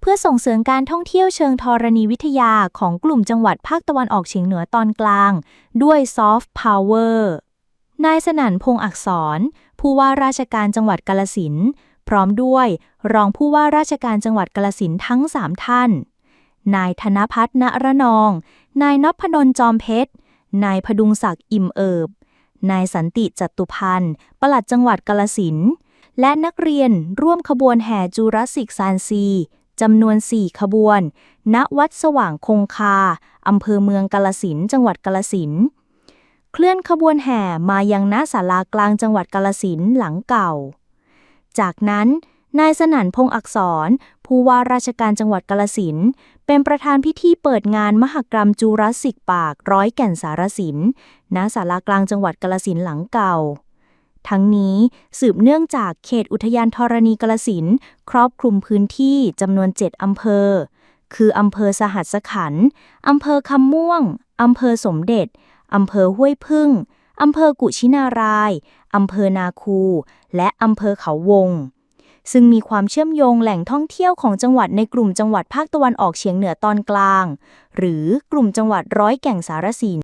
เพื่อส่งเสริมการท่องเที่ยวเชิงธรณีวิทยาของกลุ่มจังหวัดภาคตะวันออกเฉียงเหนือตอนกลาง ด้วยซอฟต์พาวเวอร์นายสนั่นพงษ์อักษร ผู้ว่าราชการจังหวัดกาลสินพร้อมด้วย รองผู้ว่าราชการจังหวัดกาลสินทั้ง 3 ท่าน นายธนพัฒน์ณระนอง นายนพนนจอมเพชร นายพดุงศักดิ์อิ่มเอิบ นายสันติจตุพันธ์ปลัดจังหวัดกาลสินและนักเรียนร่วมขบวนแห่จูราสสิกซานซี จำนวน 4 ขบวน ณ วัดสว่างคงคา อำเภอเมืองกาลสินจังหวัดกาลสินเคลื่อนขบวนแห่มายังณศาลากลางจังหวัดกาลสินหลังเก่า จากนั้นนายสนั่นพงษ์อักษร ผู้ว่าราชการจังหวัดกาลสินเป็นประธานพิธีเปิดงานมหกรรมจูราสสิกปากร้อยแก่นสารสินณศาลากลางจังหวัดกาลสินหลังเก่า ทั้งนี้สืบเนื่องจากเขตอุทยานธรณีกาลสินครอบคลุมพื้นที่จำนวน 7 อำเภอ คืออำเภอสหัสขันธ์อำเภอคำม่วง อำเภอสมเด็จ อำเภอห้วยพึ่ง อำเภอกุชินาราย อำเภอนาคู และอำเภอเขาวง ซึ่งมีความเชื่อมโยงแหล่งท่องเที่ยวของจังหวัดในกลุ่มจังหวัดภาคตะวันออกเฉียงเหนือตอนกลาง หรือกลุ่มจังหวัดร้อยแก่งสารสิน